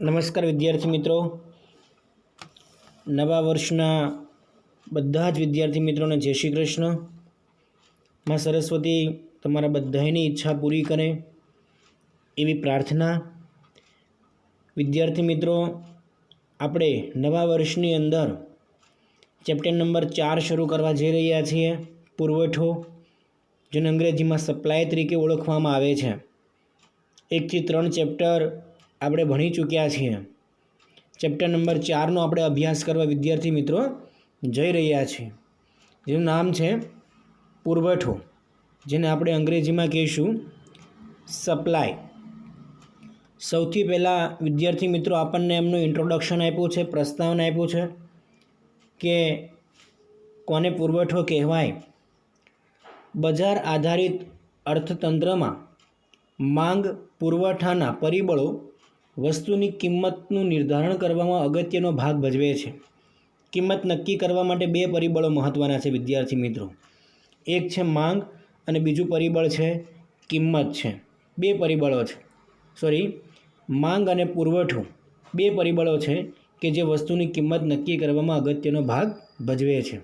નમસ્કાર વિદ્યાર્થી મિત્રો. નવા વર્ષના બધા જ વિદ્યાર્થી મિત્રોને જય શ્રી કૃષ્ણ. માં સરસ્વતી તમારા બધાની ઈચ્છા પૂરી કરે એવી પ્રાર્થના. વિદ્યાર્થી મિત્રો, આપણે નવા વર્ષની અંદર ચેપ્ટર નંબર ચાર શરૂ કરવા જઈ રહ્યા છીએ. પુરવઠો, જેને અંગ્રેજીમાં સપ્લાય તરીકે ઓળખવામાં આવે છે. એકથી ત્રણ ચેપ્ટર આપણે ભણી ચૂક્યા છીએ. ચેપ્ટર નંબર ચારનો આપણે અભ્યાસ કરવા વિદ્યાર્થી મિત્રો જઈ રહ્યા છીએ. જેનું નામ છે પુરવઠો, જેને આપણે અંગ્રેજીમાં કહીશું સપ્લાય સૌથી પહેલાં વિદ્યાર્થી મિત્રો આપણને એમનું ઇન્ટ્રોડક્શન આપ્યું છે, પ્રસ્તાવના આપ્યું છે કે કોને પુરવઠો કહેવાય? બજાર આધારિત અર્થતંત્રમાં માંગ પુરવઠાના પરિબળો વસ્તુની કિંમતનું નિર્ધારણ કરવામાં અગત્યનો ભાગ ભજવે છે. કિંમત નક્કી કરવા માટે બે પરિબળો મહત્ત્વના છે, વિદ્યાર્થી મિત્રો. એક છે માંગ અને બીજું પરિબળ છે કિંમત છે. બે પરિબળો છે. સોરી માંગ અને પુરવઠો. બે પરિબળો છે કે જે વસ્તુની કિંમત નક્કી કરવામાં અગત્યનો ભાગ ભજવે છે.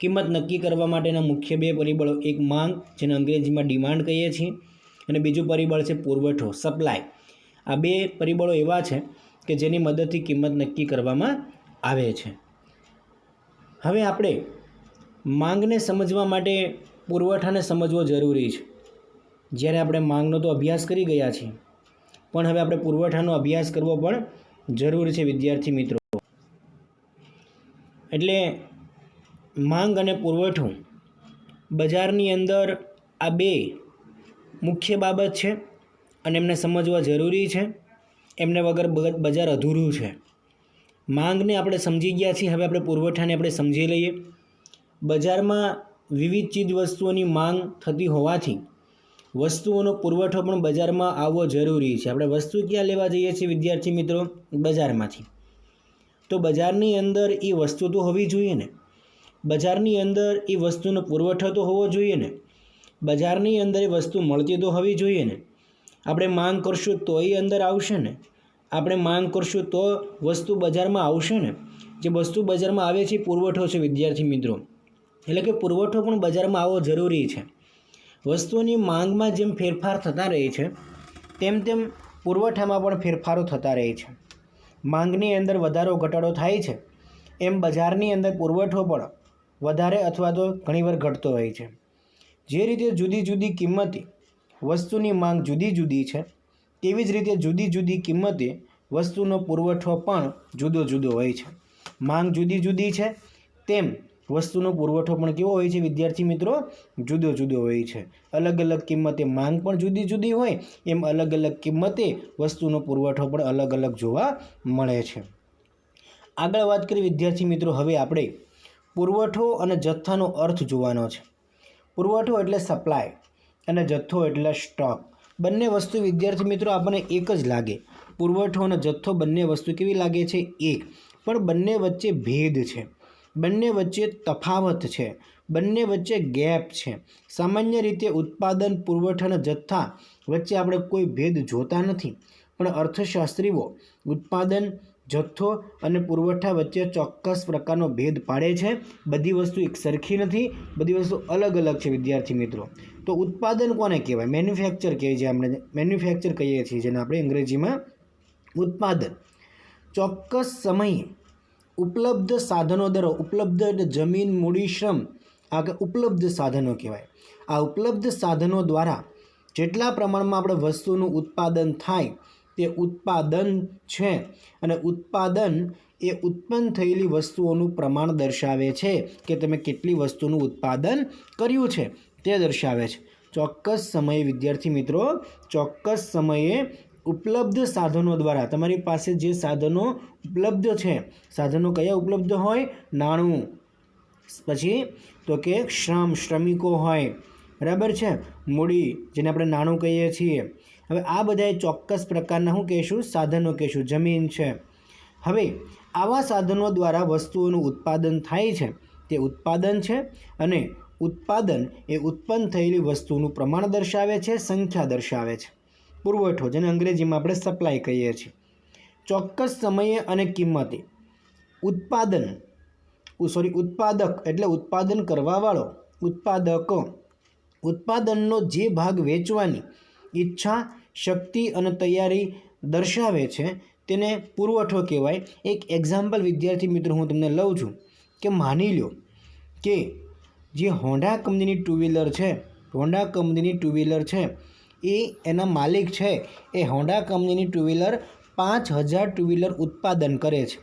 કિંમત નક્કી કરવા માટેના મુખ્ય બે પરિબળો એક માંગ, જેને અંગ્રેજીમાં ડિમાન્ડ કહીએ છીએ, અને બીજું પરિબળ છે પુરવઠો, સપ્લાય. આ બે પરિબળો એવા છે કે જેની મદદથી કિંમત નક્કી કરવામાં આવે છે. હવે આપણે માંગને સમજવા માટે પુરવઠાને સમજવો જરૂરી છે. જ્યારે આપણે માંગનો તો અભ્યાસ કરી ગયા છીએ, પણ હવે આપણે પુરવઠાનો અભ્યાસ કરવો પણ જરૂરી છે, વિદ્યાર્થી મિત્રો. એટલે માંગ અને પુરવઠો બજારની અંદર આ બે મુખ્ય બાબત છે. અને એમને સમજવા જરૂરી છે. એમને વગર બજાર અધૂરું છે. માંગને આપણે સમજી ગયા છીએ. હવે આપણે પુરવઠાને આપણે સમજી લઈએ. બજારમાં વિવિધ ચીજ વસ્તુઓની માંગ થતી હોવાથી વસ્તુઓનો પુરવઠો પણ બજારમાં આવવો જરૂરી છે. આપણે વસ્તુ ક્યાં લેવા જઈએ છીએ, વિદ્યાર્થી મિત્રો? બજારમાંથી. તો બજારની અંદર એ વસ્તુ તો હોવી જોઈએ ને. બજારની અંદર એ વસ્તુનો પુરવઠો તો હોવો જોઈએ ને. બજારની અંદર એ વસ્તુ મળતી તો હોવી જોઈએ ને. આપણે માંગ કરશું તો એ અંદર આવશે ને. આપણે માંગ કરશું તો વસ્તુ બજારમાં આવશે ને. જે વસ્તુ બજારમાં આવે છે પુરવઠો છે, વિદ્યાર્થી મિત્રો. એટલે કે પુરવઠો પણ બજારમાં આવવો જરૂરી છે. વસ્તુઓની માંગમાં જેમ ફેરફાર થતા રહે છે, તેમ તેમ પુરવઠામાં પણ ફેરફારો થતા રહે છે. માંગની અંદર વધારો, ઘટાડો થાય છે. એમ બજારની અંદર પુરવઠો પણ વધારે અથવા તો ઘણીવાર ઘટતો હોય છે. જે રીતે જુદી જુદી કિંમતે વસ્તુની માંગ જુદી જુદી છે. તેવી જ રીતે જુદી જુદી કિંમતે વસ્તુનો પુરવઠો પણ જુદો જુદો હોય છે. માંગ જુદી જુદી છે, તેમ વસ્તુનો પુરવઠો પણ કેવો હોય છે, વિદ્યાર્થી મિત્રો? જુદો જુદો હોય છે. અલગ અલગ કિંમતે માંગ પણ જુદી જુદી હોય, એમ અલગ અલગ કિંમતે વસ્તુનો પુરવઠો પણ અલગ અલગ જોવા મળે છે. આગળ વાત કરી વિદ્યાર્થી મિત્રો, હવે આપણે પુરવઠો અને જથ્થાનો અર્થ જોવાનો છે. પુરવઠો એટલે સપ્લાય. અને જથ્થો એટલે સ્ટોક બંને વસ્તુ વિદ્યાર્થી મિત્રો આપણને એક જ લાગે. પુરવઠો અને જથ્થો બંને વસ્તુ કેવી લાગે છે? એક. પણ બંને વચ્ચે ભેદ છે. બંને વચ્ચે તફાવત છે. બંને વચ્ચે ગેપ છે. સામાન્ય રીતે ઉત્પાદન, પુરવઠા અને જથ્થા વચ્ચે આપણે કોઈ ભેદ જોતા નથી. પણ અર્થશાસ્ત્રીઓ ઉત્પાદન જથ્થો અને પુરવઠા વચ્ચે ચોક્કસ પ્રકારનો ભેદ પાડે છે. બધી વસ્તુ એક સરખી નથી. બધી વસ્તુ અલગ અલગ છે, વિદ્યાર્થી મિત્રો. તો ઉત્પાદન કોને કહેવાય? મેન્યુફેક્ચર કહીએ છીએ આપણે. મેન્યુફેક્ચર કહીએ છીએ જેને આપણે અંગ્રેજીમાં ઉત્પાદન. ચોક્કસ સમયે ઉપલબ્ધ સાધનો દ્વારા ઉપલબ્ધ જમીન, મૂડી, શ્રમ, આ ઉપલબ્ધ સાધનો કહેવાય. આ ઉપલબ્ધ સાધનો દ્વારા જેટલા પ્રમાણમાં આપણે વસ્તુનું ઉત્પાદન થાય તે ઉત્પાદન છે અને ઉત્પાદન એ ઉત્પન્ન થયેલી વસ્તુઓનું પ્રમાણ દર્શાવે છે કે તમે કેટલી વસ્તુનું ઉત્પાદન કર્યું છે તે દર્શાવે છે. ચોક્કસ સમયે, વિદ્યાર્થી મિત્રો, ચોક્કસ સમયે ઉપલબ્ધ સાધનો દ્વારા તમારી પાસે જે સાધનો ઉપલબ્ધ છે, સાધનો કયા ઉપલબ્ધ હોય? નાણું. પછી, તો કે શ્રમ, શ્રમિકો હોય. બરાબર છે? મૂડી, જેને આપણે નાણું કહીએ છીએ. હવે આ બધાએ ચોક્કસ પ્રકારના શું કહીશું? સાધનો કહીશું. જમીન છે. હવે આવા સાધનો દ્વારા વસ્તુઓનું ઉત્પાદન થાય છે. તે ઉત્પાદન છે અને ઉત્પાદન એ ઉત્પન્ન થયેલી વસ્તુનું પ્રમાણ દર્શાવે છે, સંખ્યા દર્શાવે છે. પુરવઠો, જેને અંગ્રેજીમાં આપણે સપ્લાય કહીએ છીએ. ચોક્કસ સમયે અને કિંમતે. ઉત્પાદન સોરી ઉત્પાદક એટલે ઉત્પાદન કરવાવાળો. ઉત્પાદક. ઉત્પાદનનો જે ભાગ વેચવાની ઈચ્છા, શક્તિ અને તૈયારી દર્શાવે છે. તેને પુરવઠો કહેવાય. એક એક્ઝામ્પલ વિદ્યાર્થી મિત્રો હું તમને લઉં છું કે માની લો કે જે હોન્ડા કંપનીની ટુ વ્હીલર છે હોન્ડા કંપનીની ટુ વ્હીલર છે, એ એના માલિક છે. એ હોન્ડા કંપનીની ટુ વ્હીલર પાંચ હજાર ટુ વ્હીલર ઉત્પાદન કરે છે.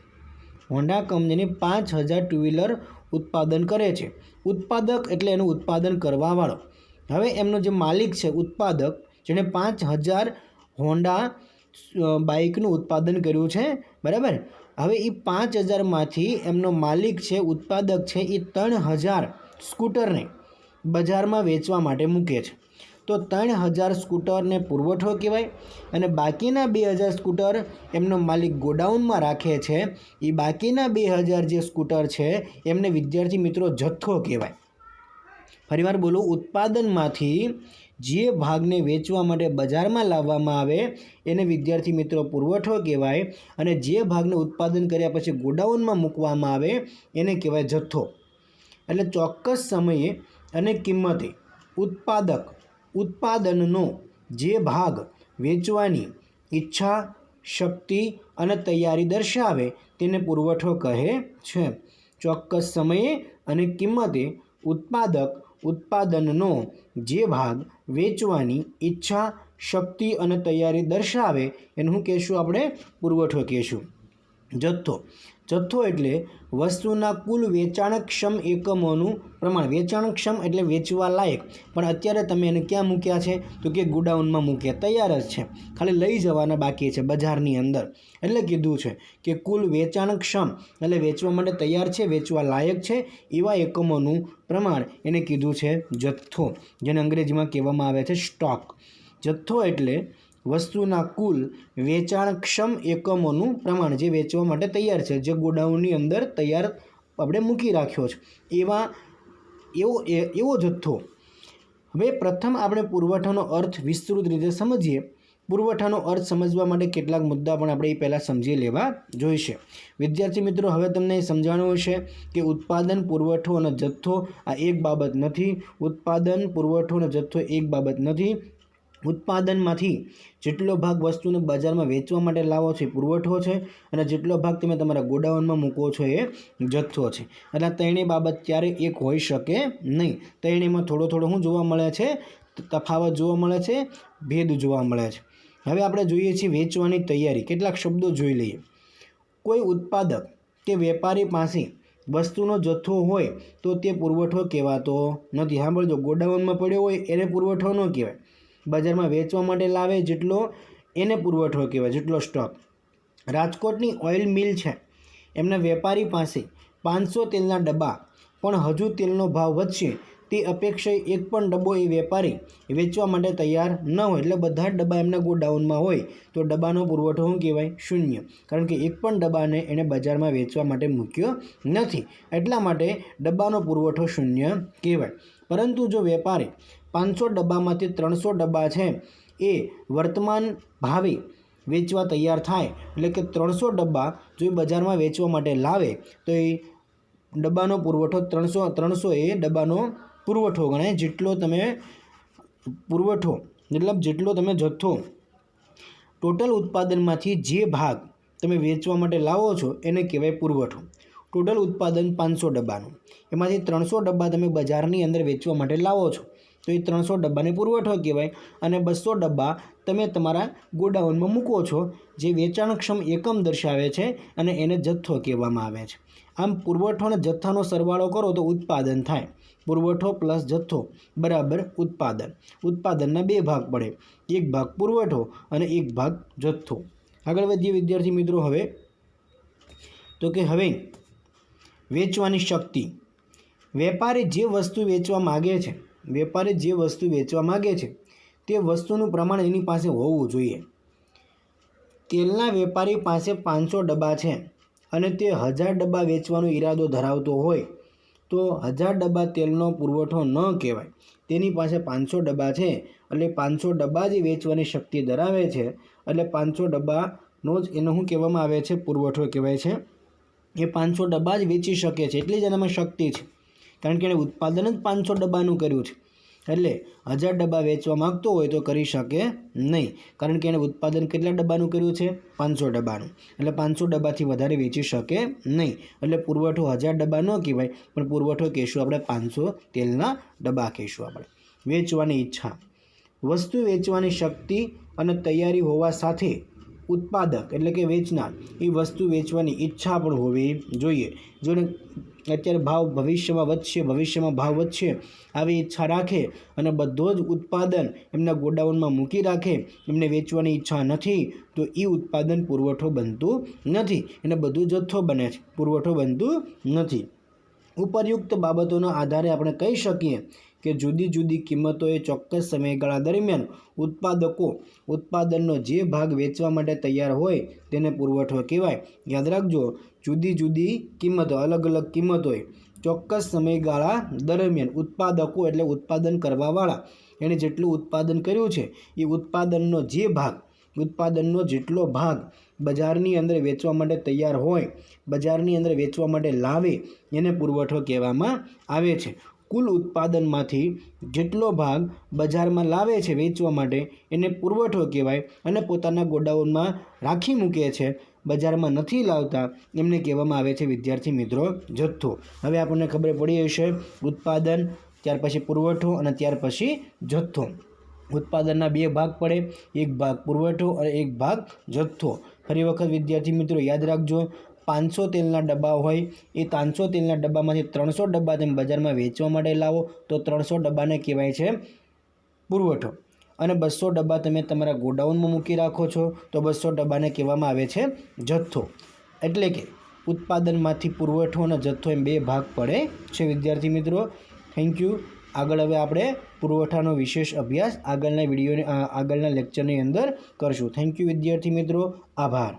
હોન્ડા કંપનીની પાંચ હજાર ટુ વ્હીલર ઉત્પાદન કરે છે. ઉત્પાદક એટલે એનું ઉત્પાદન કરવાવાળો. હવે એમનો જે માલિક છે, ઉત્પાદક જેણે પાંચ હજાર હોન્ડા બાઇકનું ઉત્પાદન કર્યું છે. બરાબર? હવે એ પાંચ હજારમાંથી એમનો માલિક છે, ઉત્પાદક છે એ ત્રણ હજાર સ્કૂટરને બજારમાં વેચવા માટે મૂકે છે. તો ત્રણ હજાર સ્કૂટરને પુરવઠો કહેવાય અને બાકીના બે હજાર સ્કૂટર એમનો માલિક ગોડાઉનમાં રાખે છે. એ બાકીના બે હજાર જે સ્કૂટર છે, એમને વિદ્યાર્થી મિત્રો જથ્થો કહેવાય. ફરીવાર બોલું, ઉત્પાદનમાંથી જે ભાગને વેચવા માટે બજારમાં લાવવામાં આવે, એને વિદ્યાર્થી મિત્રો પુરવઠો કહેવાય અને જે ભાગને ઉત્પાદન કર્યા પછી ગોડાઉનમાં મૂકવામાં આવે, એને કહેવાય જથ્થો. એટલે ચોક્કસ સમયે અને કિંમતે ઉત્પાદક ઉત્પાદનનો જે ભાગ વેચવાની ઈચ્છા, શક્તિ અને તૈયારી દર્શાવે તેને પુરવઠો કહે છે. ચોક્કસ સમયે અને કિંમતે ઉત્પાદક ઉત્પાદનનો જે ભાગ વેચવાની ઈચ્છા, શક્તિ અને તૈયારી દર્શાવે એને શું કહેશું આપણે પુરવઠો કહેશું. જથ્થો. જથ્થો એટલે વસ્તુના કુલ વેચાણક્ષમ એકમોનું પ્રમાણ. વેચાણક્ષમ એટલે વેચવા લાયક. પણ અત્યારે તમે એને ક્યાં મૂક્યા છે? તો કે ગોડાઉનમાં મૂક્યા. તૈયાર જ છે. ખાલી લઈ જવાના બાકી છે બજારની અંદર. એટલે કીધું છે કે કુલ વેચાણક્ષમ એટલે વેચવા માટે તૈયાર છે, વેચવા લાયક છે એવા એકમોનું પ્રમાણ એને કીધું છે જથ્થો. જેને અંગ્રેજીમાં કહેવામાં આવે છે સ્ટોક. જથ્થો એટલે વસ્તુના કુલ વેચાણક્ષમ એકમોનું પ્રમાણ જે વેચવા માટે તૈયાર છે, જે ગોડાઉનની અંદર તૈયાર આપણે મૂકી રાખ્યો છે. એવા, એવો એવો જથ્થો. હવે પ્રથમ આપણે પુરવઠાનો અર્થ વિસ્તૃત રીતે સમજીએ. પુરવઠાનો અર્થ સમજવા માટે કેટલાક મુદ્દા પણ આપણે એ પહેલાં સમજી લેવા જોઈશે. વિદ્યાર્થી મિત્રો, હવે તમને એ સમજાણું છે કે ઉત્પાદન, પુરવઠો અને જથ્થો આ એક બાબત નથી. ઉત્પાદન, પુરવઠો અને જથ્થો એક બાબત નથી. ઉત્પાદનમાંથી જેટલો ભાગ વસ્તુને બજારમાં વેચવા માટે લાવો છો એ પુરવઠો છે અને જેટલો ભાગ તમે તમારા ગોડાઉનમાં મૂકો છો એ જથ્થો છે. એટલે ત્રણેય બાબત ક્યારેય એક હોઈ શકે નહીં. ત્રણેયમાં થોડો થોડો શું જોવા મળે છે? તફાવત જોવા મળે છે, ભેદ જોવા મળે છે. હવે આપણે જોઈએ છીએ વેચવાની તૈયારી. કેટલાક શબ્દો જોઈ લઈએ. કોઈ ઉત્પાદક કે વેપારી પાસે વસ્તુનો જથ્થો હોય તો તે પુરવઠો કહેવાતો નથી. સાંભળજો, ગોડાઉનમાં પડ્યો હોય એને પુરવઠો ન કહેવાય. બજારમાં વેચવા માટે લાવે જેટલો એને પુરવઠો કહેવાય, જેટલો સ્ટોક. રાજકોટની ઓઇલ મિલ છે. એમના વેપારી પાસે પાંચસો તેલના ડબ્બા, પણ હજુ તેલનો ભાવ વધશે. તે અપેક્ષાએ એક પણ ડબ્બો એ વેપારી વેચવા માટે તૈયાર ન હોય, એટલે બધા જ ડબ્બા એમના ગોડાઉનમાં હોય, તો ડબ્બાનો પુરવઠો શું કહેવાય? શૂન્ય. કારણ કે એક પણ ડબ્બાને એણે બજારમાં વેચવા માટે મૂક્યો નથી. એટલા માટે ડબ્બાનો પુરવઠો શૂન્ય કહેવાય. પરંતુ જો વેપારી પાંચસો ડબ્બામાંથી ત્રણસો ડબ્બા છે, એ વર્તમાન ભાવે વેચવા તૈયાર થાય, એટલે કે ત્રણસો ડબ્બા જો એ બજારમાં વેચવા માટે લાવે, તો એ ડબ્બાનો પુરવઠો ત્રણસો ત્રણસો એ ડબ્બાનો પુરવઠો ગણાય. જેટલો તમે પુરવઠો, મતલબ જેટલો તમે જથ્થો ટોટલ ઉત્પાદનમાંથી જે ભાગ તમે વેચવા માટે લાવો છો, એને કહેવાય પુરવઠો. ટોટલ ઉત્પાદન પાંચસો ડબ્બાનું. એમાંથી ત્રણસો ડબ્બા તમે બજારની અંદર વેચવા માટે લાવો છો. તો એ ત્રણસો ડબ્બાને પુરવઠો કહેવાય અને બસો ડબ્બા તમે તમારા ગોડાઉનમાં મૂકો છો, જે વેચાણક્ષમ એકમ દર્શાવે છે અને એને જથ્થો કહેવામાં આવે છે. આમ પુરવઠો અને જથ્થાનો સરવાળો કરો તો ઉત્પાદન થાય. પુરવઠો પ્લસ જથ્થો બરાબર ઉત્પાદન. ઉત્પાદનના બે ભાગ પડે. એક ભાગ પુરવઠો અને એક ભાગ જથ્થો. આગળ વધીએ વિદ્યાર્થી મિત્રો હવે. તો કે હવે વેચવાની શક્તિ. વેપારી જે વસ્તુ વેચવા માગે છે, વેપારી જે વસ્તુ વેચવા માગે છે, તે વસ્તુનું પ્રમાણ એની પાસે હોવું જોઈએ. તેલના વેપારી પાસે પાંચસો ડબ્બા છે અને તે હજાર ડબ્બા વેચવાનો ઈરાદો ધરાવતો હોય, તો હજાર ડબ્બા તેલનો પુરવઠો ન કહેવાય. તેની પાસે પાંચસો ડબ્બા છે એટલે પાંચસો ડબ્બા જ વેચવાની શક્તિ ધરાવે છે, એટલે પાંચસો ડબ્બાનો જ એનો શું કહેવામાં આવે છે? પુરવઠો કહેવાય છે. એ પાંચસો ડબ્બા જ વેચી શકે છે. એટલી જ એનામાં શક્તિ છે. કારણ કે એણે ઉત્પાદન જ પાંચસો ડબ્બાનું કર્યું છે. એટલે હજાર ડબ્બા વેચવા માંગતો હોય તો કરી શકે નહીં. કારણ કે એણે ઉત્પાદન કેટલા ડબ્બાનું કર્યું છે? પાંચસો ડબ્બાનું. એટલે પાંચસો ડબ્બાથી વધારે વેચી શકે નહીં. એટલે પુરવઠો હજાર ડબ્બા ન કહેવાય, પણ પુરવઠો કહેશું આપણે પાંચસો તેલના ડબ્બા કહેશું આપણે. વેચવાની ઈચ્છા. વસ્તુ વેચવાની શક્તિ અને તૈયારી હોવા સાથે ઉત્પાદક એટલે કે વેચનાર એ વસ્તુ વેચવાની ઈચ્છા પણ હોવી જોઈએ. જોને અત્યારે ભાવ ભવિષ્યમાં વધશે, ભવિષ્યમાં ભાવ વધશે, આવી ઈચ્છા રાખે અને બધો જ ઉત્પાદન એમના ગોડાઉનમાં મૂકી રાખે, એમને વેચવાની ઈચ્છા નથી, તો એ ઉત્પાદન પુરવઠો બનતું નથી. એને બધું જથ્થો બને છે, પુરવઠો બનતું નથી. ઉપરયુક્ત બાબતોના આધારે આપણે કહી શકીએ કે જુદી જુદી કિંમતોએ ચોક્કસ સમયગાળા દરમિયાન ઉત્પાદકો ઉત્પાદનનો જે ભાગ વેચવા માટે તૈયાર હોય તેને પુરવઠો કહેવાય. યાદ રાખજો, જુદી જુદી કિંમતો, અલગ અલગ કિંમતોએ ચોક્કસ સમયગાળા દરમિયાન ઉત્પાદકો એટલે ઉત્પાદન કરવાવાળા, એણે જેટલું ઉત્પાદન કર્યું છે, એ ઉત્પાદનનો જે ભાગ ઉત્પાદનનો જેટલો ભાગ બજારની અંદર વેચવા માટે તૈયાર હોય, બજારની અંદર વેચવા માટે લાવે એને પુરવઠો કહેવામાં આવે છે. કુલ ઉત્પાદનમાંથી જેટલો ભાગ બજારમાં લાવે છે વેચવા માટે એને પુરવઠો કહેવાય અને પોતાના ગોડાઉનમાં રાખી મૂકે છે. બજારમાં નથી લાવતા એમને કહેવામાં આવે છે, વિદ્યાર્થી મિત્રો, જથ્થો. હવે આપણને ખબર પડી હશે ઉત્પાદન, ત્યાર પછી પુરવઠો અને ત્યાર પછી જથ્થો. ઉત્પાદનના બે ભાગ પડે. એક ભાગ પુરવઠો અને એક ભાગ જથ્થો. ફરી વખત વિદ્યાર્થી મિત્રો યાદ રાખજો, પાંચસો તેલના ડબ્બા હોય, એ પાંચસો તેલના ડબ્બામાંથી ત્રણસો ડબ્બા તમે બજારમાં વેચવા માટે લાવો, તો ત્રણસો ડબ્બાને કહેવાય છે પુરવઠો. અને બસો ડબ્બા તમે તમારા ગોડાઉનમાં મૂકી રાખો છો, તો બસો ડબ્બાને કહેવામાં આવે છે જથ્થો. એટલે કે ઉત્પાદનમાંથી પુરવઠો અને જથ્થો એમ બે ભાગ પડે છે વિદ્યાર્થી મિત્રો. થેન્ક યુ આગળ હવે આપણે પુરવઠાનો વિશેષ અભ્યાસ આગળના વિડીયોની આગળના લેક્ચરની અંદર કરશું. થેન્ક યુ વિદ્યાર્થી મિત્રો. આભાર.